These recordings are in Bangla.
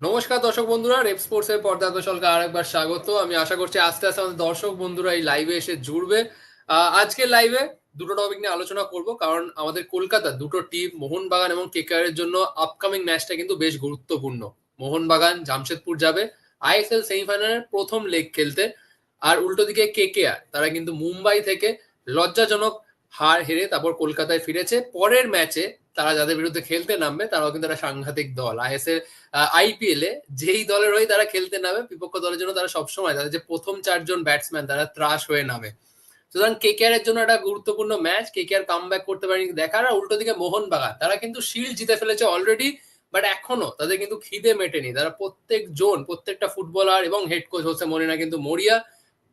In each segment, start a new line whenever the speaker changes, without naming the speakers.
নমস্কার দর্শক বন্ধুরা, রেপ স্পোর্টস এর পর্দা দশলকে আরেকবার স্বাগত। আমি আশা করছি আস্তে আস্তে আমাদের দর্শক বন্ধুরা এই লাইভে এসে জুড়বে। আজকের লাইভে দুটো টপিক নিয়ে আলোচনা করব, কারণ আমাদের কলকাতা দুটো টিম মোহনবাগান এবং কেকেআর এর জন্য আপকামিং ম্যাচটা কিন্তু বেশ গুরুত্বপূর্ণ। মোহনবাগান জামশেদপুর যাবে আইএসএল সেমিফাইনালের প্রথম লেগ খেলতে। আর উল্টো দিকে কেকেআর তারা কিন্তু মুম্বাই থেকে লজ্জাজনক হার হেরে তারপর কলকাতায় ফিরেছে। পরের ম্যাচে তারা যাদের বিরুদ্ধে খেলতে নামবে, তারাও কিন্তু একটা সাংঘাতিক দল। আইএসএল আইপিএল এ যেই দলের হয়ে তারা খেলতে নামে, বিপক্ষ দলের জন্য তারা সবসময়, তাদের যে প্রথম চারজন ব্যাটসম্যান তারা ত্রাস হয়ে নামে। সুতরাং কেকেআর এর জন্য একটা গুরুত্বপূর্ণ ম্যাচ কেকেআর কাম ব্যাক করতে পারেনি দেখার, আর উল্টো দিকে মোহনবাগান, তারা কিন্তু শিল্ড জিতে ফেলেছে অলরেডি বাট এখনও তাদের কিন্তু খিদে মেটেনি। তারা প্রত্যেক জোন প্রত্যেকটা ফুটবলার এবং হেড কোচ হোসে মরিনা কিন্তু মরিয়া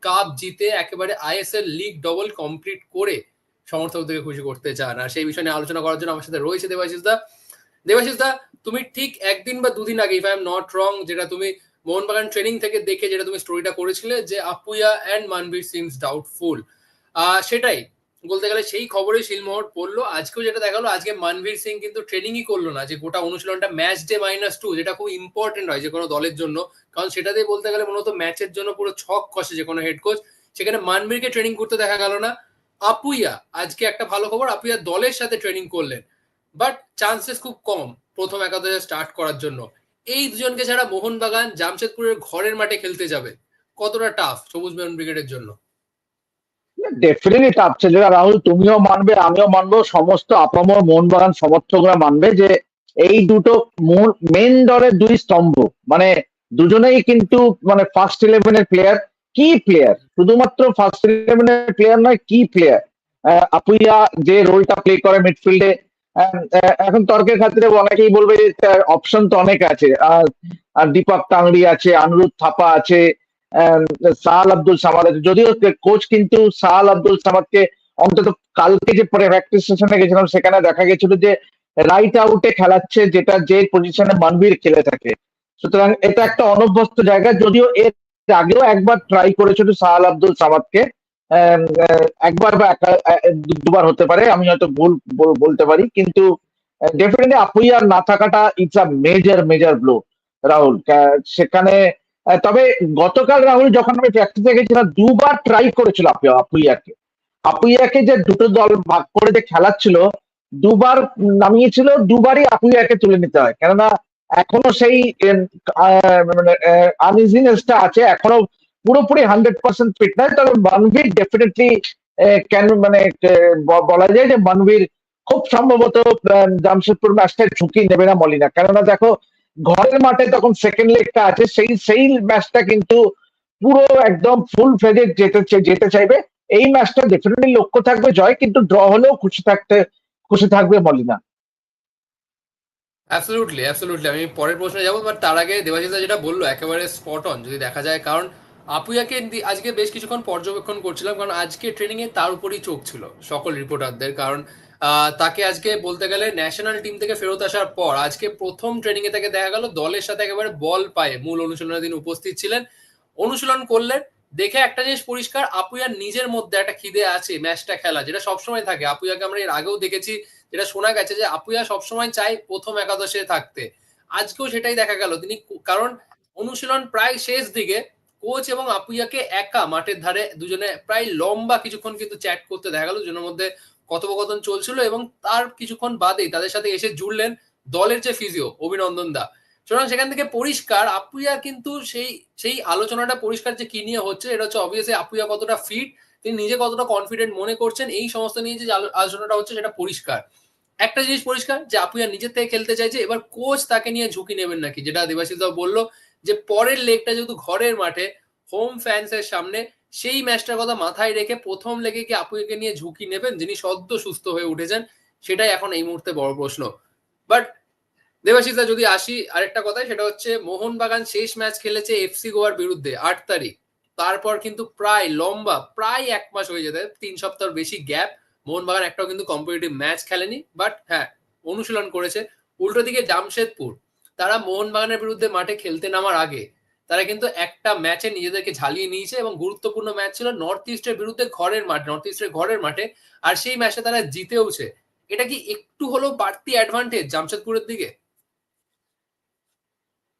কাপ জিতে একেবারে আইএসএল লিগ ডবল কমপ্লিট করে সমর্থকদেরকে খুশি করতে চান। আর সেই বিষয় নিয়ে আলোচনা করার জন্য আমার সাথে রয়েছে দেবাশিস দা। দেবাশিস দা, তুমি ঠিক একদিন বা দুদিন আগে if I am not wrong যেটা তুমি মোহনবাগান ট্রেনিং থেকে দেখে যেটা তুমি স্টোরিটা করেছিলে, যে আপুয়া অ্যান্ড মানবীর সিমস ডাউটফুল সেটাই। বলতে গেলে সেই খবরে শিলমোহর পড়ল। আজকেও যেটা দেখাল, আজকে মানবীর সিং কিন্তু ট্রেনিংই করল না, যে গোটা অনুশীলনটা ম্যাচ ডে মাইনাস টু যেটা খুব ইম্পর্টেন্ট হয় যে কোনো দলের জন্য। কারণ সেটাতে বলতে গেলে মূলত ম্যাচের জন্য পুরো ছক কষে যে কোনো হেড কোচ সেখানে মানবীরকে ট্রেনিং করতে দেখা গেল না। আপুইয়া, আজকে একটা ভালো খবর, আপুইয়া দলের সাথে ট্রেনিং করলেন বাট চান্সেস খুব কম প্রথম একাদশে স্টার্ট করার জন্য। এই দুজনকে ছাড়া মোহনবাগান জামশেদপুরের ঘরের মাঠে খেলতে যাবে। কতটা টাফ সবুজ মেরুন ব্রিগেডের জন্য?
ডেফিনেটলি টাপছে যেটা রাহুল, তুমিও মানবে, আমিও মানবো, সমস্ত আপামর মোহনবাগান সমর্থকরা মানবে যে এই দুটো মেন দলের দুই স্তম্ভ। মানে দুজনেই কিন্তু মানে ফার্স্ট ইলেভেনের প্লেয়ার কি প্লেয়ার শুধুমাত্র ফার্স্ট ইলেভেনের প্লেয়ার নয় কি প্লেয়ার আপুইয়া যে রোলটা প্লে করে মিডফিল্ডে এখন তর্কের খাতিরে অনেকেই বলবে যে অপশন তো অনেক আছে। আর দীপক টাংরি আছে, আনুরুদ্ধ থাপা আছে সাহাল আব্দুল সামাদ আছে। যদিও কোচ কিন্তু সাহাল আব্দুল সামাদকে অন্তত কালকে যে প্র্যাকটিস সেশনে গেছিলাম, সেখানে দেখা গেছিল যে রাইট আউটে খেলাচ্ছে যেটা যে পজিশনে মানবীর খেলে থাকে। সুতরাং এটা একটা অনভ্যস্ত জায়গা, যদিও এর আগেও একবার ট্রাই করেছিল সাহাল আব্দুল সামাদকে। একবার বা দুবার হতে পারে, আমি হয়তো ভুল বলতে পারি, কিন্তু ডেফিনেটলি আপুইয়ার না থাকাটা it's a major major blow Rahul. সেখানে তবে গতকাল রাহুল যখন আমি প্র্যাকটিসে গেছিলাম, দুবার ট্রাই করেছিল আপুইয়াকে। আপুইয়াকে যে দুটো দল ভাগ করে যে খেলাচ্ছিল, দুবার নামিয়েছিল, দুবারই আপুইয়াকে তুলে নিতে হয়। কেননা এখনও সেই মানে আনইজিনেসটা আছে, এখনও পুরোপুরি হান্ড্রেড পার্সেন্ট ফিট নয়, তবে মনবীর ডেফিনেটলি কেন মানে বলা যায় যে মনবীর খুব সম্ভবত জামশেদপুর ম্যাচটা ঝুঁকি নেবে না মলিনা। কেননা দেখো, ঘরের মাঠে তখন সেকেন্ড লেগটা আছে, সেই সেই ম্যাচটা কিন্তু পুরো একদম ফুল ফেজে যেতে যেতে চাইবে। এই ম্যাচটা ডেফিনেটলি লক্ষ্য থাকবে জয়, কিন্তু ড্র হলেও খুশি থাকতে, খুশি থাকবে মলিনা।
অ্যাবসলুটলি অ্যাবসলুটলি আমি পরের প্রশ্নে যাব বাট তার আগে দেবাশিসা যেটা বলল, একেবারে স্পট অন যদি দেখা যায়। কারণ আপুয়াকে আজকে বেশ কিছুক্ষণ পর্যবেক্ষণ করছিলাম, কারণ আজকে ট্রেনিং এ তার উপরই চোখ ছিল সকল রিপোর্টারদের কারণ তাকে আজকে বলতে গেলে ন্যাশনাল টিম থেকে ফেরত আসার পর আজকে প্রথম ট্রেনিং এ তাকে দেখা গেল, দলের সাথে একেবারে বল পায়ে মূল অনুশীলনের দিন উপস্থিত ছিলেন। অনুশীলন করলেন, দেখে একটা জিনিস পরিষ্কার আপুয়ার নিজের মধ্যে একটা খিদে আছে ম্যাচটা খেলা, যেটা সবসময় থাকে। আপুয়াকে আমরা এর আগেও দেখেছি যেটা শোনা গেছে যে আপুয়া সবসময় চাই প্রথম একাদশে থাকতে। আজকেও সেটাই দেখা গেল। তিনি কারণ অনুশীলন প্রায় শেষ দিকে কোচ এবং আপুইয়াকে একা মাঠের ধারে দুজনে প্রায় লম্বা কিছুক্ষণ কিন্তু চ্যাট করতে দেখা গেল, দুজনের মধ্যে কথোপকথন চলছিল এবং তার কিছুক্ষণ বাদেই তাদের সাথে এসে জুড়লেন দলের যে ফিজিও, অভিনন্দন দা। সুতরাং সেখান থেকে পরিষ্কার আপুইয়া কিন্তু সেই সেই আলোচনাটা পরিষ্কার যে কি নিয়ে হচ্ছে, এটা হচ্ছে অবভিয়াসলি আপুইয়া কতটা ফিট তিনি নিজে কতটা কনফিডেন্ট মনে করছেন, এই সমস্ত নিয়ে যে আলোচনাটা হচ্ছে সেটা পরিষ্কার। একটা জিনিস পরিষ্কার যে আপুইয়া নিজের থেকে খেলতে চাইছে, এবার কোচ তাকে নিয়ে ঝুঁকি নেবেন নাকি? যেটা দেবাশিস বলল যে পরের লেগটা যেহেতু ঘরের মাঠে হোম ফ্যান্স এর সামনে, সেই ম্যাচটার কথা মাথায় রেখে প্রথম লেগে কি আপুকে নিয়ে ঝুঁকি নেবেন? যিনি সদ্য সুস্থ হয়ে উঠেছেন, সেটাই এখন এই মুহূর্তে বড় প্রশ্ন। বাট দেবাশিসা যদি আসি, আরেকটা কথা সেটা হচ্ছে, মোহনবাগান শেষ ম্যাচ খেলেছে এফসি গোয়ার বিরুদ্ধে, আট তারিখ। তারপর কিন্তু প্রায় লম্বা, প্রায় এক মাস হয়ে যেতে তিন সপ্তাহ বেশি গ্যাপ। মোহনবাগান একটাও কিন্তু কম্পিটিটিভ ম্যাচ খেলেনি বাট হ্যাঁ অনুশীলন করেছে। উল্টো দিকে জামশেদপুর, তারা মোহনবাগানের বিরুদ্ধে মাঠে খেলতে নামার আগে, তারা কিন্তু একটা ম্যাচে নিজেদেরকে ঝালিয়ে নিয়েছে এবং গুরুত্বপূর্ণ ম্যাচ ছিল নর্থ ইস্টের বিরুদ্ধে ঘরের মাঠ নর্থ ইস্টের ঘরের মাঠে, আর সেই ম্যাচে তারা জিতেওছে। এটা কি একটু হলেও বাড়তি অ্যাডভান্টেজ জামশেদপুরের দিকে?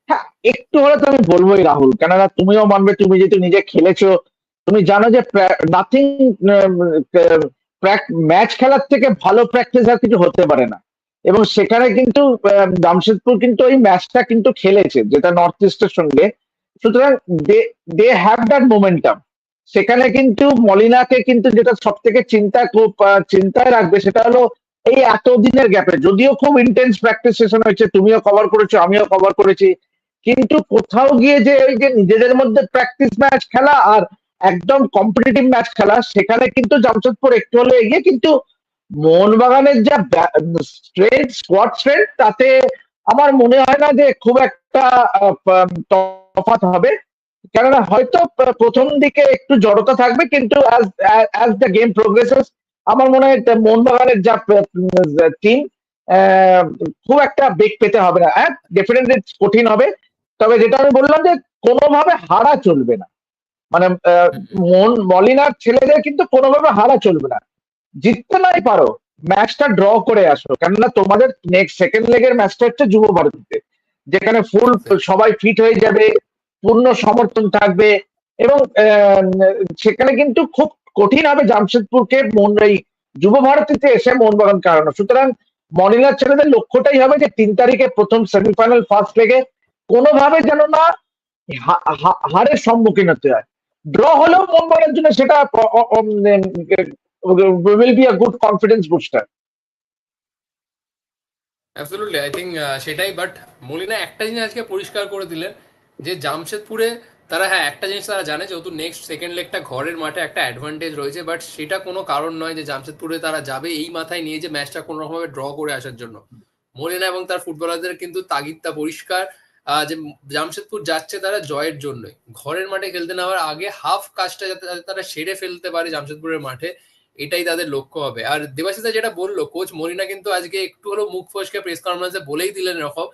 হ্যাঁ একটু হলে তো আমি বলবোই রাহুল। কেননা তুমিও মানবে, তুমি যেহেতু নিজে খেলেছো, তুমি জানো যে নাথিং ম্যাচ খেলার থেকে ভালো প্র্যাকটিস আর কিছু হতে পারে না। এবং সেখানে কিন্তু জামশেদপুর কিন্তু ওই ম্যাচটা কিন্তু খেলেছে, যেটা নর্থ ইস্টের সঙ্গে। সুতরাং দে হ্যাভ দ্যাট মোমেন্টাম সেখানে কিন্তু মলিনাকে কিন্তু যেটা সব থেকে চিন্তা, খুব চিন্তায় রাখবে, সেটা হলো এই এতদিনের গ্যাপে যদিও খুব ইন্টেন্স প্র্যাকটিস সেশন হয়েছে, তুমিও কভার করেছ, আমিও কভার করেছি। কিন্তু কোথাও গিয়ে যে ওই যে নিজেদের মধ্যে প্র্যাকটিস ম্যাচ খেলা আর একদম কম্পিটিটিভ ম্যাচ খেলা, সেখানে কিন্তু জামশেদপুর একটু হলে এগিয়ে, কিন্তু মোহনবাগানের যা স্ট্রেংথ স্কোয়াড স্ট্রেংথ তাতে আমার মনে হয় না যে খুব একটা তফাৎ হবে। কেননা হয়তো প্রথম দিকে একটু জড়তা থাকবে, কিন্তু অ্যাজ দ্য গেম প্রোগ্রেসেস আমার মনে হয় মোহনবাগানের যা টিম খুব একটা বেগ পেতে হবে না। হ্যাঁ ডেফিনেটলি কঠিন হবে। তবে যেটা আমি বললাম যে কোনোভাবে হারা চলবে না। মানে মন মলিনার ছেলেদের কিন্তু কোনোভাবে হারা চলবে না। জিততে নাই পারো, ম্যাচটা ড্র করে আসো। কেননা তোমাদের নেক্সট সেকেন্ড লেগের ম্যাচটা হচ্ছে যুব ভারতীতে যেখানে ফুল সবাই ফিট হয়ে যাবে, পূর্ণ সমর্থন থাকবে এবং সেখানে কিন্তু খুব কঠিন হবে জামশেদপুরকে মন এই যুব ভারতীতে এসে মোহনবাগান কারানো সুতরাং মনিলার ছেলেদের লক্ষ্যটাই হবে যে তিন তারিখে প্রথম সেমিফাইনাল ফার্স্ট লেগে কোনোভাবে যেন না হারের সম্মুখীন হতে হয়। ড্র হলেও মোহনবাগানের জন্য সেটা will be a good confidence booster
absolutely I think সেটাই বাট মলিনা একটা জিনিস আজকে পরিষ্কার করে দিলেন, যে জামশেদপুরে তারা হ্যাঁ একটা জিনিস তারা জানে, যেহেতু নেক্সট সেকেন্ড লেগটা ঘরের মাঠে একটা অ্যাডভান্টেজ রয়েছে বাট সেটা কোনো কারণ নয় যে জামশেদপুরে তারা যাবে এই মাথায় নিয়ে যে ম্যাচটা কোনো রকমভাবে ড্র করে আসার জন্য। মলিনা এবং তার ফুটবলারদের কিন্তু তাগিদটা পরিষ্কার যে জামশেদপুর যাচ্ছে তারা জয়ের জন্যই। ঘরের মাঠে খেলতে নেওয়ার আগে হাফ কাজটা যাতে তারা সেরে ফেলতে পারে জামশেদপুরের মাঠে, এটাই তাদের লক্ষ্য হবে। আর দেবাশিসা যেটা বলল কোচ মরিনা কিন্তু আজকে একটু হলেও মুখ ফসকে প্রেস কনফারেন্সে বলেই দিলেন এরকম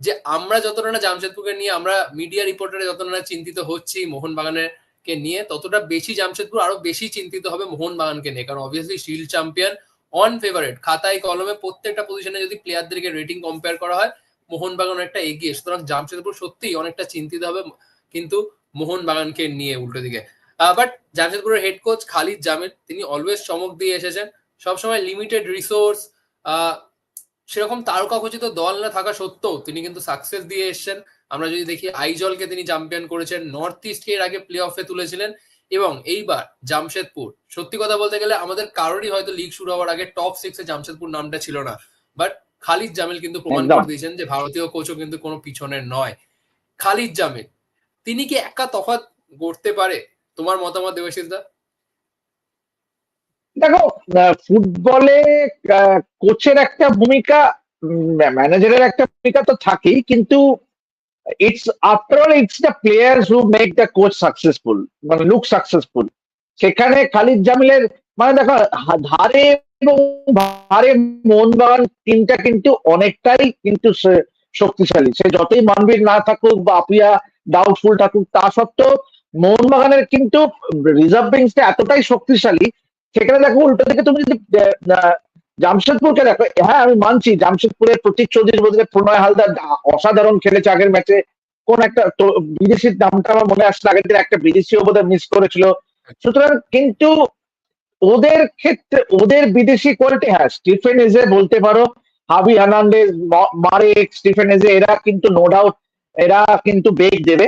যে, আমরা যতটা না জামশেদপুরকে নিয়ে, আমরা মিডিয়া রিপোর্টারে যতটা না চিন্তিত হচ্ছি মোহনবাগানের কে নিয়ে, ততটা বেশি জামশেদপুর আরও বেশি চিন্তিত হবে মোহনবাগানকে নিয়ে। কারণ obviously shield champion on favourite খাতায় কলমে প্রত্যেকটা পজিশনে যদি প্লেয়ারদেরকে রেটিং কম্পেয়ার করা হয় মোহনবাগান অনেকটা এগিয়ে, সুতরাং জামশেদপুর সত্যিই অনেকটা চিন্তিত হবে, কিন্তু মোহনবাগানকে নিয়ে উল্টো দিকে। বাট জামশেদপুরের হেড কোচ খালিদ জামিল, তিনি অলওয়েজ চমক দিয়ে এসেছেন। সবসময় লিমিটেড রিসোর্স সেরকম তারকা খচিত দল না থাকা সত্ত্বেও তিনি কিন্তু সাকসেস দিয়ে এসেছেন। আমরা যদি দেখি, আইজলকে তিনি চ্যাম্পিয়ন করেছেন নর্থ ইস্টকে এর আগে প্লে অফে তুলেছিলেন, এবং এইবার জামশেদপুর, সত্যি কথা বলতে গেলে আমাদের কারোরই হয়তো লিগ শুরু হওয়ার আগে টপ সিক্সে জামশেদপুর নামটা ছিল না। বাট খালিদ জামিল কিন্তু প্রমাণ করে দিয়েছেন যে ভারতীয় কোচও কিন্তু কোনো পিছনের নয়। খালিদ জামিল তিনি কি একা তফাৎ গড়তে পারে? তোমার মতামত দেবাশিস দা
দেখো ফুটবলে কোচের একটা ভূমিকা ম্যানেজারের একটা ভূমিকা তো থাকেই কিন্তু it's after all it's the players who make the coach successful মানে লুক সাকসেসফুল সেখানে খালিদ জামিলের মানে দেখো ধারে এবং ভারে মোহনবাগান টিমটা কিন্তু অনেকটাই কিন্তু শক্তিশালী। সে যতই মানবীর না থাকুক বা আপুয়া ডাউটফুল থাকুক, তা সত্ত্বেও মোহনবাগানের কিন্তু রিজার্ভ বেঞ্চটা এতটাই শক্তিশালী, সেখানে দেখো উল্টো দিকে তুমি যদি জামশেদপুরকে দেখো হ্যাঁ আমি মানছি জামশেদপুরের প্রতীক চৌধুরীর বদলে প্রণয় হালদার অসাধারণ খেলেছে আগের ম্যাচে কোন একটা বিদেশির নামটা আমার মনে আসছে আগের দিন একটা বিদেশিও বোধহয় মিস করেছিল। সুতরাং কিন্তু ওদের ক্ষেত্রে, ওদের বিদেশি কোয়ালিটি হ্যাঁ স্টিফেন এজে বলতে পারো হাবি হার্নান্ডেজ মারেক স্টিফেন এজে এরা কিন্তু নো ডাউট এরা কিন্তু বেগ দেবে।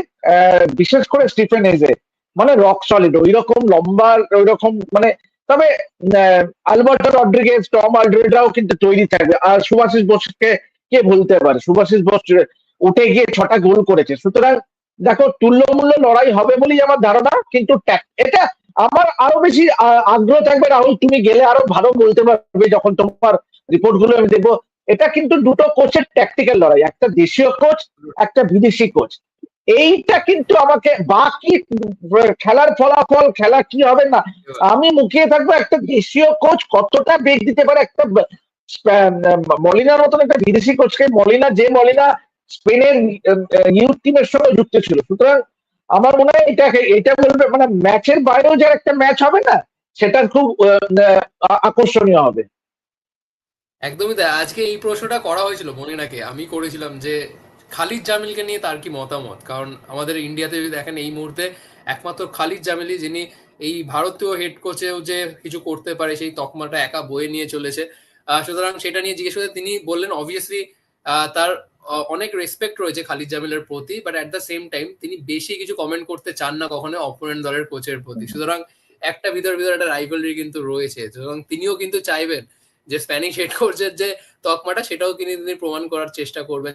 বিশেষ করে স্টিফেন এজে মানে রক সলিড ওই রকম লম্বা ওই রকম মানে তবে আলবার্টো রড্রিগেজ, টম আলড্রেডরাও কিন্তু তৈরি থাকবে। আর সুভাষিস বোসকে কে ভুলতে পারে? সুভাষিস বোস উঠে গিয়ে ছটা গোল করেছে। সুতরাং দেখো, তুল্যমূল্য লড়াই হবে বলেই আমার ধারণা, কিন্তু এটা আমার আরও বেশি আগ্রহ থাকবে রাহুল, তুমি গেলে আরও ভালো বলতে পারবে যখন তোমার রিপোর্টগুলো আমি দেখব। এটা কিন্তু দুটো কোচের ট্যাকটিক্যাল লড়াই, একটা দেশীয় কোচ একটা বিদেশি কোচ এইটা কিন্তু আমাকে বাকি খেলার ফলাফল, খেলা কি হবে না, আমি মুখিয়ে থাকব একটা দেশীয় কোচ কতটা বেগ দিতে পারে একটা মলিনার মতন একটা বিদেশি কোচকে মলিনা, যে মলিনা স্পেনের ইউথ টিমের সঙ্গে যুক্ত ছিল। সুতরাং আমার মনে হয় এটা এটা বলবে মানে ম্যাচের বাইরেও যে একটা ম্যাচ হবে না, সেটা খুব আকর্ষণীয় হবে।
একদমই তাই। আজকে এই প্রশ্নটা করা হয়েছিল মনিনাকে আমি করেছিলাম যে খালিদ জামিলকে নিয়ে তার কি মতামত? কারণ আমাদের ইন্ডিয়াতে যদি দেখেন এই মুহূর্তে একমাত্র খালিদ জামিলি যিনি এই ভারতীয় হেড কোচেও যে কিছু করতে পারে, সেই তকমাটা একা বয়ে নিয়ে চলেছে। সুতরাং সেটা নিয়ে জিজ্ঞেস করতে তিনি বললেন অবভিয়াসলি তার অনেক রেসপেক্ট রয়েছে খালিদ জামিলের প্রতি but at the same time তিনি বেশি কিছু কমেন্ট করতে চান না কখনো অপোনেন্ট দলের কোচের প্রতি। সুতরাং একটা ভিতর ভিতর একটা রাইভালরি কিন্তু রয়েছে। সুতরাং তিনিও কিন্তু চাইবেন যে স্প্যানিশ হেড কোচের যে তকমাটা সেটাও তিনি তিনি প্রমাণ করার চেষ্টা করবেন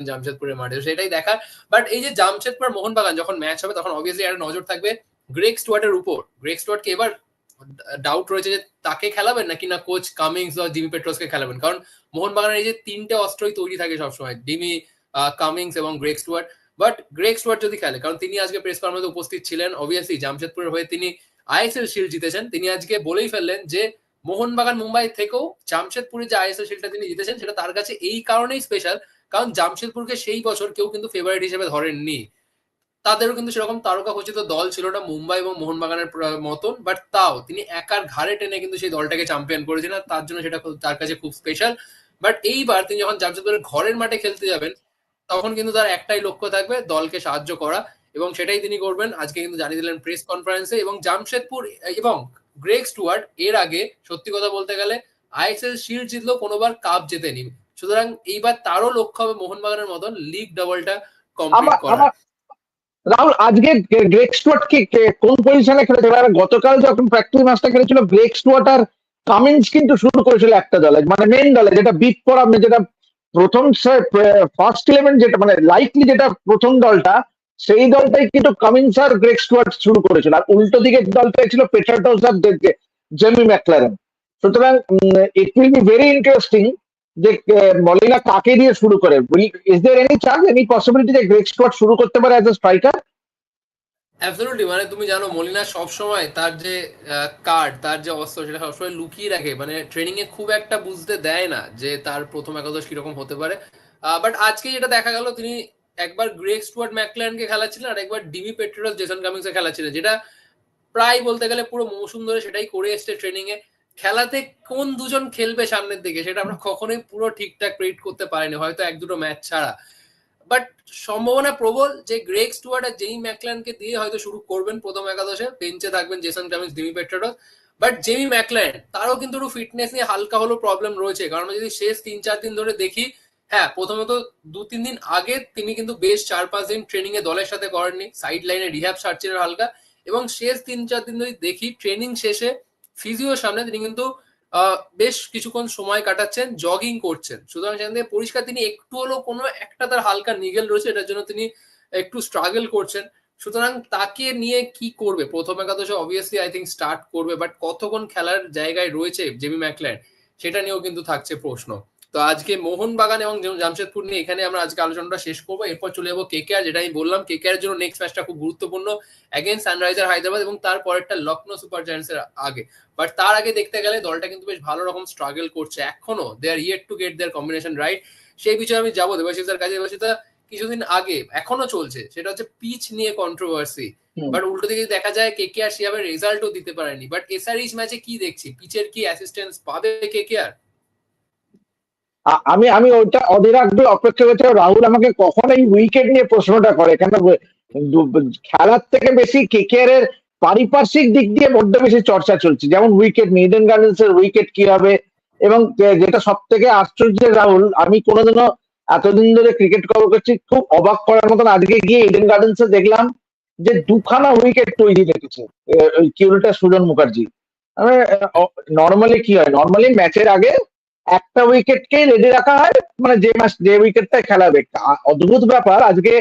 জামশেদপুরের মাঠে। সেটাই দেখার। বাট এই যে জামশেদপুর মোহনবাগান যখন ম্যাচ হবে তখন অবভিয়াসলি একটা নজর থাকবে গ্রেক স্টুয়ার্টের উপর। গ্রেক স্টুয়ার্টকে এবার ডাউট রয়েছে যে তাকে খেলাবেন নাকি না কোচ কামিংস বা জিমি পেট্রোসকে খেলাবেন? কারণ মোহনবাগানের এই যে তিনটে অস্ত্রই তৈরি থাকে সবসময়, ডিমি কামিংস এবং Greg Stewart. But Greg Stewart যদি খেলে, কারণ তিনি আজকে প্রেস কনফারেন্সে উপস্থিত ছিলেন অবভিয়াসলি জামশেদপুরের হয়ে তিনি আইএসএল শিল্ড জিতেছেন। তিনি আজকে বলেই ফেললেন যে, মোহনবাগান মুম্বাই থেকেও জামশেদপুরের যে আইএসএল শিল্ডটা তিনি জিতেছেন, সেটা তার কাছে এই কারণেই স্পেশাল কারণ জামশেদপুরকে সেই বছর কেউ কিন্তু ফেভারিট হিসেবে ধরেননি। তাদেরও কিন্তু সেরকম তারকা খচিত দল ছিল না মুম্বাই এবং মোহনবাগানের মতন, বাট তাও তিনি একার ঘাড়ে টেনে কিন্তু সেই দলটাকে চ্যাম্পিয়ন করেছেন, আর তার জন্য সেটা তার কাছে খুব স্পেশাল বাট এইবার তিনি যখন জামশেদপুরের ঘরের মাঠে খেলতে যাবেন তখন কিন্তু তার একটাই লক্ষ্য থাকবে দলকে সাহায্য করা। এবং সেটাই তিনি করবেন। আজকে কিন্তু জানিয়ে দিলেন প্রেস কনফারেন্সে এবং জামশেদপুর এবং গ্রেগ স্টুয়ার্ট এর আগে সত্যি কথা বলতে গেলে আইএসএল শিল্ড জিতলেও কোনোবার কাপ জেতেনি। সুতরাং এইবার তারও লক্ষ্য হবে মোহনবাগানের মতন লিগ ডাবলটা কমপ্লিট করা
রাহুল আজকে গ্রেক স্টুয়ার্ট কি কোন পজিশনে খেলেছিল আর গতকাল যখন প্র্যাকটিস ম্যাচটা খেলেছিল গ্রেক স্টুয়ার্ট আর কামিন্স কিন্তু শুরু করেছিল একটা দলে মানে মেন দলে, যেটা বিট করা যেটা প্রথম ফার্স্ট ইলেভেন যেটা মানে লাইকলি যেটা প্রথম দলটা, সেই দলটাই কিন্তু কামিন্স আর গ্রেক স্টুয়ার্ট শুরু করেছিল। আর উল্টো দিকের দলটা ছিল পেটার্টোস আর জেমি ম্যাকলারেন সুতরাং it will be very interesting যে মলিনা কাকে দিয়ে শুরু করে। Is there any chance any possibility যে গ্রেক স্টুয়ার্ট শুরু করতে পারে অ্যাজ এ স্ট্রাইকার
অ্যাবসলিউটলি মানে তুমি জানো, মলিনা সবসময় তার যে কার্ড তার যে অস্ত্র সেটা সবসময় লুকিয়ে রাখে। মানে ট্রেনিং এ খুব একটা বুঝতে দেয় না যে তার প্রথম একাদশ কীরকম হতে পারে। বাট আজকে যেটা দেখা গেল, তিনি একবার গ্রেক স্টুয়ার্ট ম্যাকল্যান্ডকে খেলাচ্ছিলেন আর একবার ডিমি পেট্রোস জেসন কামিংসে খেলাচ্ছিলেন, যেটা প্রায় বলতে গেলে পুরো মৌসুম ধরে সেটাই করে এসছে ট্রেনিং এ খেলাতে কোন দুজন খেলবে সামনের দিকে, সেটা আমরা কখনোই পুরো ঠিকঠাক প্রেডিক্ট করতে পারিনি, হয়তো এক দুটো ম্যাচ ছাড়া। বাট সম্ভাবনা প্রবল যে গ্রেক স্টুয়ার্ট আর জেমি ম্যাকল্যান্ডকে দিয়ে হয়তো শুরু করবেন প্রথম একাদশে। বেঞ্চে থাকবেন Jason Cummings Dimi Petratos but Jamie Maclaren তারও কিন্তু একটু ফিটনেস নিয়ে হালকা হলেও প্রবলেম রয়েছে। কারণ যদি শেষ তিন, চার দিন ধরে দেখি হ্যাঁ প্রথমত দু, তিন দিন আগে তিনি কিন্তু বেশ চার, পাঁচ দিন ট্রেনিং এ দলের সাথে করেননি। সাইড লাইনে রিহ্যাব সারছিলেন হালকা। এবং শেষ তিন, চার দিন ধরে দেখি ট্রেনিং শেষে ফিজিওর সামনে তিনি কিন্তু বেশ কিছুক্ষণ সময় কাটাচ্ছেন জগিং করছেন। সুতরাং সেখান থেকে পরিষ্কার তিনি একটু হলেও কোনো একটা তার হালকা নিগেল রয়েছে, এটার জন্য তিনি একটু স্ট্রাগল করছেন। সুতরাং তাকে নিয়ে কি করবে? প্রথম একাদশে অবভিয়াসলি আই থিঙ্ক স্টার্ট করবে বাট কতক্ষণ খেলার জায়গায় রয়েছে জেমি ম্যাকল্যান্ড সেটা নিয়েও কিন্তু থাকছে প্রশ্ন। তো আজকে মোহনবাগান এবং জাম- জামশেদপুর নিয়ে এখানে আমরা আজকে আলোচনাটা শেষ করব। এরপর চলে যাব কেকেআর যেটা আমি বললাম কেকেআর জন্য নেক্সট ম্যাচটা খুব গুরুত্বপূর্ণ। অ্যাগেন্স্ট সানরাইজার হায়দ্রাবাদ এবং তার পরেরটা লখনৌ সুপার জায়ান্টস এর আগে। বাট তার আগে দেখতে গেলে দলটা কিন্তু বেশ ভালো রকম স্ট্রাগল করছে। এখনও they are yet to get their combination right সেই বিষয়ে আমি যাব দেবাশিসের কাছে। দেবাশিসা কিছুদিন আগে এখনও চলছে। সেটা হচ্ছে পিচ নিয়ে কন্ট্রোভার্সি বাট উল্টো দিকে দেখা যায় কে কে আর সেভাবে রেজাল্টও দিতে পারেনি। বাট এসআরইচ ম্যাচে কি দেখছি? পিচের কি অ্যাসিস্ট্যান্স পাবে কে কে আর
আমি আমি ওইটা অধীর আগ্রহে অপেক্ষা করছি রাহুল আমাকে কখন এই উইকেট নিয়ে প্রশ্নটা করে। কেন খেলার থেকে বেশি কেকেআর এর পারিপার্শ্বিক দিক দিয়ে বড্ড বেশি চর্চা চলছে। যেমন উইকেট নিয়ে ইডেন গার্ডেন্স এর উইকেট কি হবে? এবং যেটা সব থেকে আশ্চর্যের রাহুল, আমি কোনোদিনও এতদিন ধরে ক্রিকেট কভার করছি, খুব অবাক করার মতন আজকে গিয়ে ইডেন গার্ডেন্স এ দেখলাম যে দুখানা উইকেট তৈরি রেখেছে ওই কিউরিটা সুজন মুখার্জি। নর্মালি কি হয়? নর্মালি ম্যাচের আগে একটা উইকেটকে রেডি রাখা হয় মানে যে ম্যাচ যে উইকেটটা খেলাবে অদ্ভুত ব্যাপার, আজকে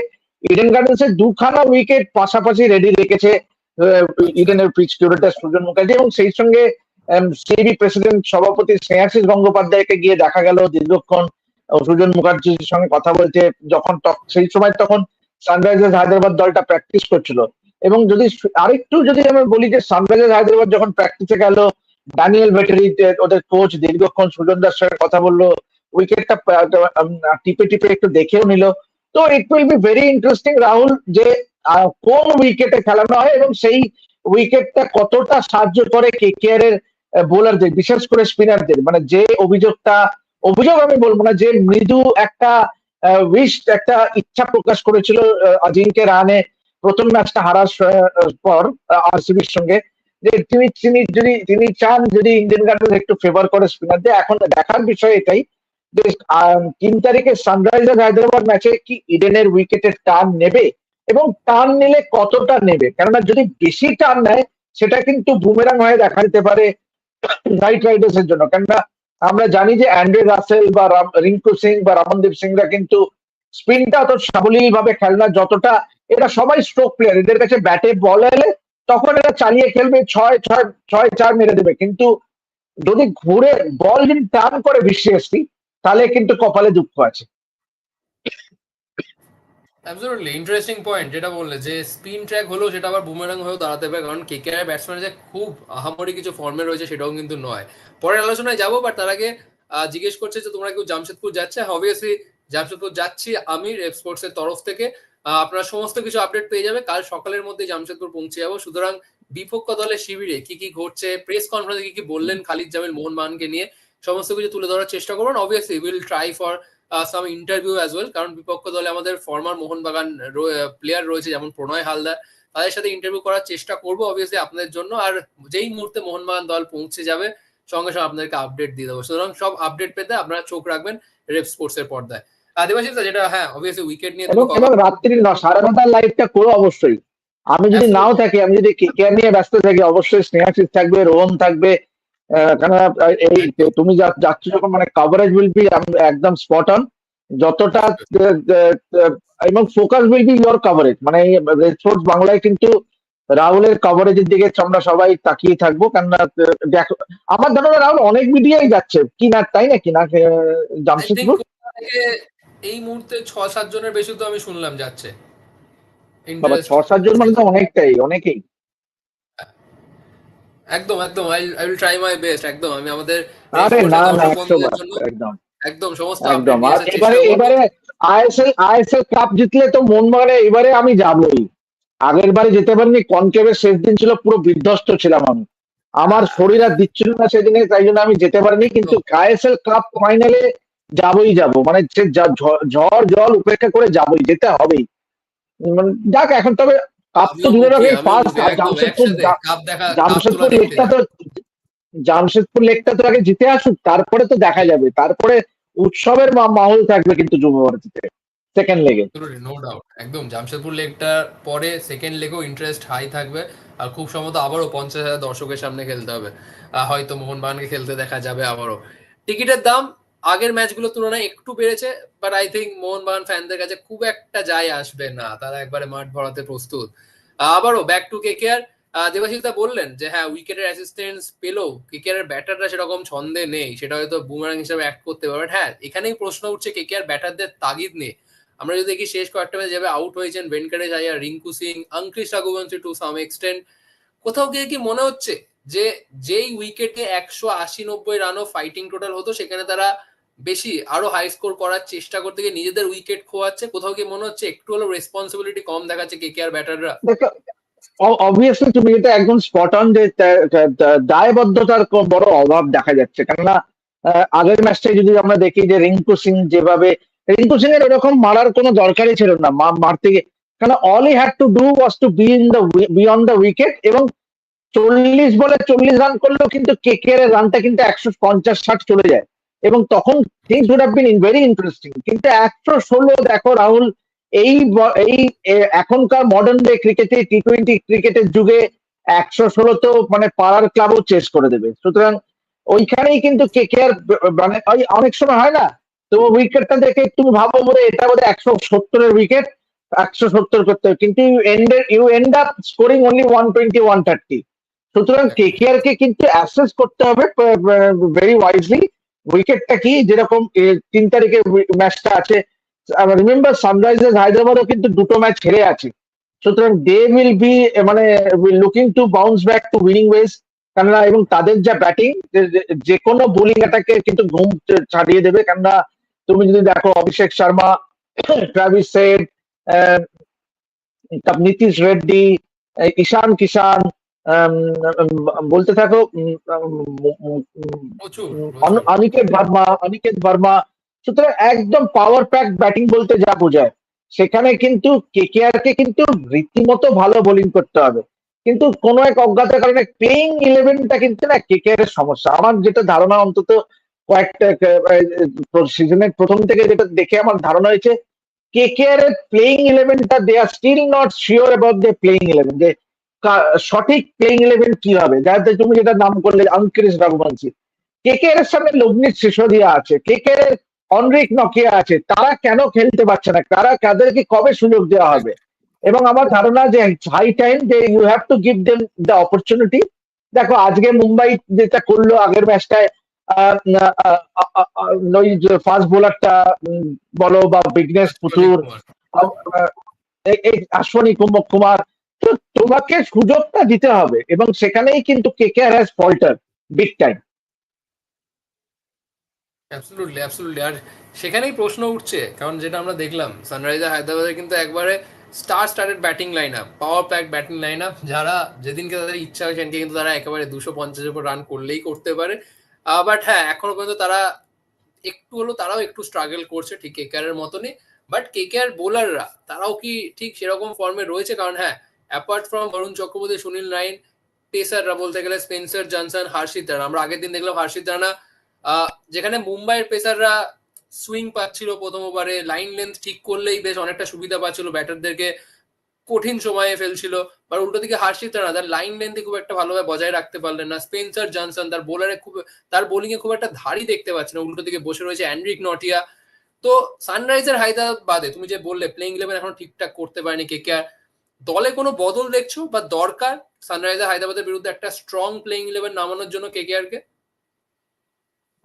ইডেন গার্ডেন্স এর দুখানা উইকেট পাশাপাশি রেডি রেখেছে ইডেনের পিচ কিউরেটার সুজন মুখার্জি এবং সেই সঙ্গে সিবি প্রেসিডেন্ট সভাপতি স্নেহাশিস গঙ্গোপাধ্যায়কে গিয়ে দেখা গেল দীর্ঘক্ষণ। সুজন মুখার্জির সঙ্গে কথা বলছে, যখন সেই সময় তখন সানরাইজার্স হায়দ্রাবাদ দলটা প্র্যাকটিস করছিল। এবং যদি আরেকটু যদি আমি বলি যে সানরাইজার্স হায়দ্রাবাদ যখন প্র্যাকটিসে গেল ড্যানিয়েল ভেটারি ওদের কোচ দীর্ঘক্ষণ সুজনদার সঙ্গে কথা বলল উইকেটটা টিপে টিপে একটু দেখেও নিল। তো it will be very interesting Rahul যে কোন উইকেটে খেলানো হয় এবং সেই উইকেটটা কতটা সাহায্য করে কে কেকেআর এর বোলারদের বিশেষ করে স্পিনারদের মানে যে অভিযোগটা অভিযোগ আমি বলব না যে মৃদু একটা উইশ একটা ইচ্ছা প্রকাশ করেছিল আহ, অজিঙ্কে রানে প্রথম ম্যাচটা হারার পর আরসিবির সঙ্গে। যে তিনি তিনি যদি, তিনি চান যদি ইন্ডিয়ান গার্ডের একটু ফেভার করে স্পিনার স্পিনারদের এখন দেখার বিষয় এটাই যে তিন তারিখে সানরাইজার হায়দ্রাবাদ ম্যাচে কি ইডেনের উইকেটের টার্ন নেবে? এবং টার্ন নিলে কতটা নেবে? কেননা যদি বেশি টার্ন নেয়, সেটা কিন্তু বুমেরাং হয়ে দেখা দিতে পারে নাইট রাইডার্স এর জন্য। কেননা আমরা জানি যে অ্যান্ড্রে রাসেল বা রিঙ্কু সিং বা রমনদীপ সিংরা কিন্তু স্পিনটা অত সাবলীল ভাবে খেলে না, যতটা এরা সবাই স্ট্রোক প্লেয়ার এদের কাছে ব্যাটে বল এলে তখন এরা চালিয়ে খেলবে, ছয় ছয় ছয়, চার মেরে দেবে। কিন্তু যদি ঘুরে বল যদি টার্ন করে ভিসিএসটি তাহলে কিন্তু কপালে দুঃখ আছে।
অ্যাবসলিউটলি ইন্টারেস্টিং পয়েন্ট যেটা বললে যে স্পিন ট্র্যাক হলেও সেটা আবার বুমেরাং হয়েও দাঁড়াতে পারে। কারণ কেকেআর ব্যাটসম্যান যে খুব আহামরি কিছু ফর্মে রয়েছে সেটাও কিন্তু নয়। পরের আলোচনায় যাব বাট তার আগে জিজ্ঞেস করছে যে তোমরা কেউ জামশেদপুর যাচ্ছে? অবভিয়াসলি জামশেদপুর যাচ্ছি আমি রেপ স্পোর্টস এর তরফ থেকে। আপনারা সমস্ত কিছু আপডেট পেয়ে যাবে। কাল সকালের মধ্যে জামশেদপুর পৌঁছে যাব। সুতরাং বিপক্ষ দলের শিবিরে কি কি ঘটছে প্রেস কনফারেন্সে কি কি বললেন খালিদ জামিল, মোহন বানকে নিয়ে সমস্ত কিছু তুলে ধরার চেষ্টা করবেন obviously will try for some interview as well কারণ বিপক্ষ দলে আমাদের ফর্মার মোহনবাগান প্লেয়ার রয়েছে যেমন প্রণয় হালদার। তাদের সাথে ইন্টারভিউ করার চেষ্টা করব অবভিয়াসলি আপনাদের জন্য। আর যেই মুহূর্তে মোহনবাগান দল পৌঁছে যাবে, সঙ্গে সঙ্গে আপনাদেরকে আপডেট দিয়ে দেবো। সুতরাং সব আপডেট পেতে আপনারা চোখ রাখবেন রেপ স্পোর্টস এর পর্দায়। আদিবাসী যেটা হ্যাঁ অবভিয়াসলি উইকেট নিয়ে
এবং
তো
এবং সাড়ে নটার লাইভটা করো অবশ্যই। আমি যদি নাও থাকি আমি যদি কেয়ার নিয়ে ব্যস্ত থাকি অবশ্যই স্নেহাশিস থাকবে রোহন থাকবে আহ, কেন এই তুমি যাচ্ছ যখন মানে কভারেজ উইল বি একদম স্পট অন যতটা এবং focus will be your coverage মানে স্পোর্টস বাংলায় কিন্তু রাহুলের কভারেজের দিকে আমরা সবাই তাকিয়ে থাকব কেননা দেখো আমার ধারণা রাহুল অনেক মিডিয়াই যাচ্ছে। কি না? তাই না কি না জামশেদপুর?
এই মুহূর্তে ছ সাত জনের বেশি তো আমি শুনলাম যাচ্ছে।
ছ সাতজন মানে তো অনেকটাই অনেকেই।
একদম একদম I I will try my best একদম। আমি আমাদের
আরে না না একদম
একদম। সমস্ত
একদম। এবারে। এবারে আইএসএল আইএসএল কাপ জিতলে তো মোহনবাগানে এবারে আমি যাবই। আগের বারে যেতে পারিনি কনকেভের শেষ দিন ছিল পুরো বিধ্বস্ত ছিলাম আমি। আমার শরীর আর দিচ্ছিল না সেদিনে তাই জন্য আমি যেতে পারিনি কিন্তু আইএসএল কাপ ফাইনালে যাবই যাব। মানে সে যা- ঝড় জল উপেক্ষা করে যাবই যেতে হবেই। মানে যাক এখন তবে কাপ তো দূরে রাখে ফার্স্ট জামশেদপুর জামশেদপুর লেকটা তো জামশেদপুর লেকটা তো আগে জিতে আসুক তারপরে তো দেখা যাবে। তারপরে উৎসবের মাহল থাকবে কিন্তু যুব ভারতীতে সেকেন্ড লেগে
নো ডাউট একদম। জামশেদপুর লেগটার পরে সেকেন্ড লেগেও ইন্টারেস্ট হাই থাকবে। আর খুব সম্ভবত আবারও পঞ্চাশ হাজার দর্শকের সামনে খেলতে হবে। হয়তো মোহনবাগানকে খেলতে দেখা যাবে আবারও। টিকিটের দাম আগের ম্যাচগুলোর তুলনায় একটু বেড়েছে বাট আই থিঙ্ক মোহনবাগান ফ্যানদের কাছে খুব একটা যায় আসবে না। তারা একবারে মাঠ ভরাতে প্রস্তুত। আবারও ব্যাক টু কে কে আর দেবাশিসদা বললেন যে হ্যাঁ উইকেটের অ্যাসিস্ট্যান্স পেলেও কেকেআর ব্যাটাররা সেরকম ছন্দে নেই। সেটা হয়তো বুমারাং হিসেবে অ্যাক্ট করতে পারে। হ্যাঁ এখানেই প্রশ্ন উঠছে কেকেআর ব্যাটারদের তাগিদ নিয়ে। আমরা যদি দেখি, শেষ কয়েকটা ম্যাচ যাবে আউট হয়েছেন Venkatesh Iyer Rinku Singh Angkrish Raghuvanshi to some extent কোথাও গিয়ে কি মনে হচ্ছে যে, যেই উইকেটে একশো আশি নব্বই রানও ফাইটিং টোটাল হতো, সেখানে তারা বেশি আরও হাই স্কোর করার চেষ্টা করতে গিয়ে নিজেদের উইকেট খোয়াচ্ছে। কোথাও গিয়ে মনে হচ্ছে একটু হলো রেসপন্সিবিলিটি কম দেখাচ্ছে কে কে ব্যাটাররা
অবভিয়াসলি তুমি এটা একদম স্পট অন যে দায়বদ্ধতার বড় অভাব দেখা যাচ্ছে। কেননা আগের ম্যাচটাই যদি আমরা দেখি যে রিঙ্কু সিং যেভাবে রিঙ্কু সিং এর এরকম মারার কোনো দরকারই ছিল না মারতে গিয়ে। কেন all he had to do was to be in the beyond the wicket এবং চল্লিশ বলে চল্লিশ রান করলেও কিন্তু কে কে এর রানটা কিন্তু একশো পঞ্চাশ ষাট চলে যায়। এবং তখন things would have been in very interesting কিন্তু একশো ষোলো, দেখো রাহুল, এই এই এখনকার মডার্ন ডে ক্রিকেটে টি টোয়েন্টি ক্রিকেটের যুগে একশো ষোলো তো মানে পাড়ার ক্লাবও চেস করে দেবে। সুতরাং ওইখানেই কিন্তু কে কে আর মানে অনেক সময় হয় না? তো উইকেটটা দেখে তুমি ভাবো বোধ এটা বোধ একশো সত্তরের উইকেট একশো সত্তর করতে হবে। কিন্তু you end you end up scoring only one twenty one thirty সুতরাং কে কে আর কে কিন্তু অ্যাসেস করতে হবে ভেরি ওয়াইজলি উইকেটটা কি? যেরকম তিন তারিখে ম্যাচটা আছে। রিমেম্বার সানরাইজার্স হায়দ্রাবাদও কিন্তু দুটো ম্যাচ হেরে আছে। সুতরাং দে উইল বি মানে looking to bounce back to winning ways কেননা, এবং তাদের যা ব্যাটিং যে কোনো বোলিং অ্যাটাকে কিন্তু ঘুম ছাড়িয়ে দেবে। কেননা, তুমি যদি দেখো, অভিষেক শর্মা ট্রাভিস সেড নীতিশ রেড্ডি ঈশান কিষান বলতে থাকো অনিকেত ভার্মা অনিকেত ভার্মা। সুতরাং একদম পাওয়ার প্যাক ব্যাটিং বলতে যা বোঝায়। সেখানে কিন্তু কেকেআর কে কিন্তু রীতিমতো ভালো বোলিং করতে হবে। কিন্তু কোনো এক অজ্ঞাত কারণে প্লেইং ইলেভেনটা কিন্তু না কেকেআর এর সমস্যা। আমার যেটা ধারণা অন্তত কয়েকটা সিজনের প্রথম থেকে যেটা দেখে আমার ধারণা হয়েছে কেকেআর এর playing ইলেভেনটা they are still not sure about the playing eleven যে সঠিক প্লেইং ইলেভেন কি হবে যাতে তুমি যেটা নাম করলে আঙ্কিরিস রঘুবংশী কে এর সামনে লগ্নিত সিসোদিয়া আছে? কে কে অনরিক নকিয়া আছে? তারা কেন খেলতে পারছে না? তারা কাদেরকে কবে সুযোগ দেওয়া হবে? এবং আমার ধারণা যে হাই টাইম যে you have to give them the opportunity দেখো আজকে মুম্বাই যেটা করল আগের ম্যাচটায় ওই ফাস্ট বোলারটা বলো বা বিঘ্নেশ পুতুর আশ্বিনী কুমার তো তোমাকে সুযোগটা দিতে হবে এবং সেখানেই কিন্তু KKR has falter big time
absolutely absolutely আর সেখানেই প্রশ্ন উঠছে, কারণ যেটা আমরা দেখলাম সানরাইজার হায়দ্রাবাদের কিন্তু একবারে star started batting line up power pack batting line up যারা যেদিনকে তাদের ইচ্ছা হয় সেদিনকে কিন্তু তারা একেবারে দুশো পঞ্চাশের উপর রান করলেই করতে পারে। বাট হ্যাঁ এখনও পর্যন্ত তারা একটু হলো তারাও একটু স্ট্রাগল করছে, ঠিক কেকেআর এর মতনই বাট কেকেআর বোলাররা তারাও কি ঠিক সেরকম ফর্মে রয়েছে? কারণ হ্যাঁ অ্যাপার্ট ফ্রম বরুণ চক্রবর্তী সুনীল নাইন পেসাররা বলতে গেলে স্পেন্সার জনসন হার্ষিত রানা আমরা আগের দিন দেখলাম হার্ষিত রানা যেখানে মুম্বাইয়ের পেসাররা সুইং পাচ্ছিল প্রথম ওভারে লাইন লেন্থ ঠিক করলেই বেশ অনেকটা সুবিধা পাচ্ছিল ব্যাটারদেরকে কঠিন সময়ে ফেলছিল বা উল্টো দিকে হার্ষিত রানা তার লাইন লেন্থে খুব একটা ভালোভাবে বজায় রাখতে পারলেন না স্পেন্সার জনসন তার বোলারে খুব তার বোলিং এ খুব একটা ধারই দেখতে পাচ্ছে না উল্টো দিকে বসে রয়েছে অ্যান্ড্রিক নটিয়া তো সানরাইজার হায়দ্রাবাদ বাদে তুমি যে বললে প্লেইং ইলেভেন এখন ঠিকঠাক করতে পারেনি কে কে আর দলে কোনো বদল দেখছ বা দরকার? সানরাইজার হায়দ্রাবাদের বিরুদ্ধে একটা স্ট্রং প্লেইং ইলেভেন নামানোর জন্য কে কে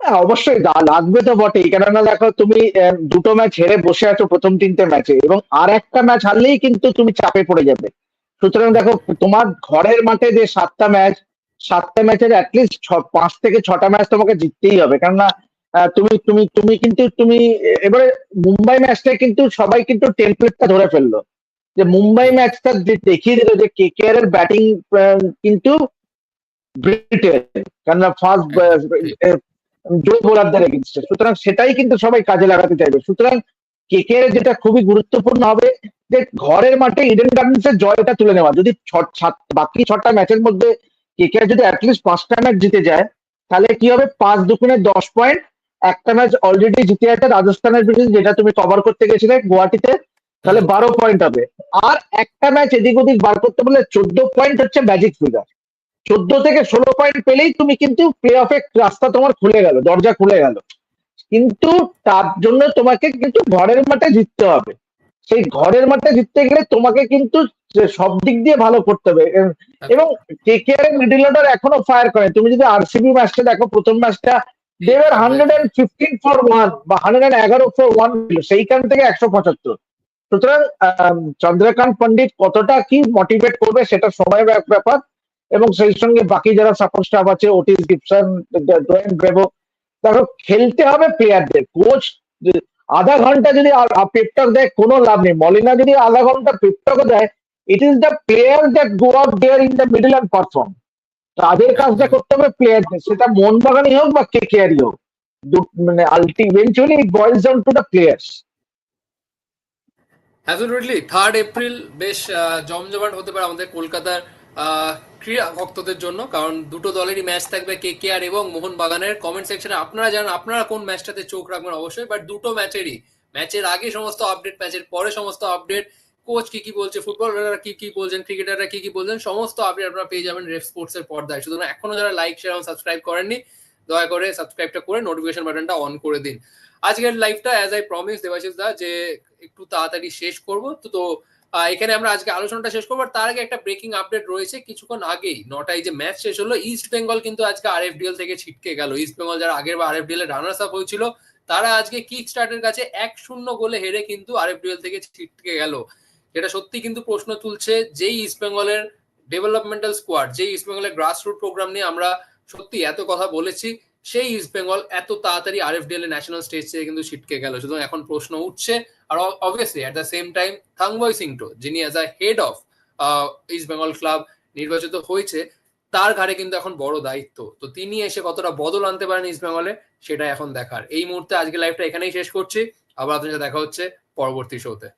হ্যাঁ অবশ্যই লাগবে তো বটেই। কেননা দেখো, তুমি দুটো ম্যাচ হেরে বসে আছো প্রথম তিনটে ম্যাচে এবং আর একটা ম্যাচ হারলেই কিন্তু তুমি চাপে পড়ে যাবে। সুতরাং দেখো, তোমার ঘরের মাঠে যে সাতটা ম্যাচ সাতটা ম্যাচের অ্যাটলিস্ট পাঁচ থেকে ছটা ম্যাচ তোমাকে জিততেই হবে। কেননা তুমি তুমি তুমি কিন্তু, তুমি এবারে মুম্বাই ম্যাচটা কিন্তু সবাই কিন্তু টেমপ্লেটটা ধরে ফেলল। যে মুম্বাই ম্যাচটা দেখিয়ে দিল যে কে কে আর এর ব্যাটিং কিন্তু ব্রিটেন কেননা ফার্স্ট জোর বোলারদের এগেনস্টে সুতরাং সেটাই কিন্তু সবাই কাজে লাগাতে চাইবে। সুতরাং কেকে যেটা খুবই গুরুত্বপূর্ণ হবে, যে ঘরের মাঠে ইডেন গার্ডেন্সের জয়টা তুলে নেওয়া। যদি সাত- বাকি ছটা ম্যাচের মধ্যে কেকে যদি অ্যাটলিস্ট পাঁচটা ম্যাচ জিতে যায়, তাহলে কি হবে? পাঁচ দুগুণে দশ পয়েন্ট একটা ম্যাচ অলরেডি জিতে আছে রাজস্থানের বিরুদ্ধে, যেটা তুমি কভার করতে গেছিলে গুয়াহাটিতে। তাহলে বারো পয়েন্ট হবে। আর একটা ম্যাচ এদিক ওদিক বার করতে বললে চোদ্দ পয়েন্ট হচ্ছে ম্যাজিক ফিগার চোদ্দ থেকে ষোলো পয়েন্ট পেলেই তুমি কিন্তু প্লে অফে রাস্তা তোমার খুলে গেল, দরজা খুলে গেল। কিন্তু তার জন্য তোমাকে কিন্তু ঘরের মাঠে জিততে হবে। সেই ঘরের মাঠে জিততে গেলে তোমাকে কিন্তু সব দিক দিয়ে ভালো করতে হবে। এবং K K R middle order এখনও ফায়ার করে। তুমি যদি আরসিবি ম্যাচটা দেখো, প্রথম ম্যাচটা দেওয়ার hundred and fifteen for one বা হান্ড্রেড অ্যান্ড এগারো ফর ওয়ান সেইখান থেকে একশো পঁচাত্তর। সুতরাং চন্দ্রকান্ত পণ্ডিত কতটা কি মোটিভেট করবে সেটা সময় ব্যাপার এবং সেই সঙ্গে বাকি যারা সাপোর্ট স্টাফ আছে ওটিস গিপসন ডোয়েন ব্রেভো দেখো, খেলতে হবে প্লেয়ারদের কোচ আধা ঘণ্টা যদি পেপটক দেয়, কোনো লাভ নেই। মলিনা যদি আধা ঘণ্টা পেপটকও দেয় it is the player that go out there in the middle and perform তাদের কাজটা করতে হবে প্লেয়ারদের সেটা মোহনবাগানই হোক বা কে কেয়ারই হোক মানে আলটি eventually it boils down to the players
absolutely third April বেশ জমজমাট হতে পারে আমাদের কলকাতার ক্রীড়া ভক্তদের জন্য, কারণ দুটো দলেরই ম্যাচ থাকবে কে কে আর এবং মোহনবাগানের কমেন্ট সেকশনে আপনারা জানেন আপনারা কোন ম্যাচটাতে চোখ রাখবেন? অবশ্যই বাট দুটো ম্যাচেরই ম্যাচের আগে সমস্ত আপডেট ম্যাচের পরে সমস্ত আপডেট কোচ কি কি বলছে? ফুটবলাররা কি কি বলছেন? ক্রিকেটাররা কি কি বলছেন? সমস্ত আপডেট আপনারা পেয়ে যাবেন রেফ স্পোর্টস এর পর্দায়। সুতরাং এখনও যারা লাইক শেয়ার এবং সাবস্ক্রাইব করেননি দয়া করে সাবস্ক্রাইবটা করে নোটিফিকেশন বাটনটা অন করে দিন। আজকের লাইভটা অ্যাজ আই প্রমিস দেবাশিস দা, যে একটু তাড়াতাড়ি শেষ করব। তো তো এখানে আমরা আজকে আলোচনাটা শেষ করব তার আগে একটা ব্রেকিং আপডেট রয়েছে কিছুক্ষণ আগেই। নটায় যে ম্যাচ শেষ হলো ইস্ট বেঙ্গল কিন্তু আজকে আরএফডিএল থেকে ছিটকে গেল। ইস্ট বেঙ্গল যারা আগের বার আরএফডিএল এর রানার্স আপ হয়েছিল, তারা আজকে কিক স্টার্টের কাছে এক শূন্য গোলে হেরে কিন্তু আর আরএফডিএল থেকে ছিটকে গেল। যেটা সত্যি কিন্তু প্রশ্ন তুলছে, যেই ইস্ট বেঙ্গলের ডেভেলপমেন্টাল স্কোয়াড যেই ইস্ট বেঙ্গলের গ্রাসরুট প্রোগ্রাম নিয়ে আমরা সত্যি এত কথা বলেছি, সেই ইস্ট বেঙ্গল এত তাড়াতাড়ি আর আরএফডিএল এর ন্যাশনাল স্টেজ থেকে কিন্তু ছিটকে গেল। সুতরাং এখন প্রশ্ন উঠছে, আর obviously at the same time Thangboi Singto যিনি as a head of East Bengal club নির্বাচিত হয়েছে, তার ঘাড়ে কিন্তু এখন বড় দায়িত্ব। তো তিনি এসে কতটা বদল আনতে পারেন ইস্ট বেঙ্গলে সেটা এখন দেখার। এই মুহূর্তে আজকে লাইভটা এখানেই শেষ করছি। আবার আপনার সাথে দেখা হচ্ছে পরবর্তী শোতে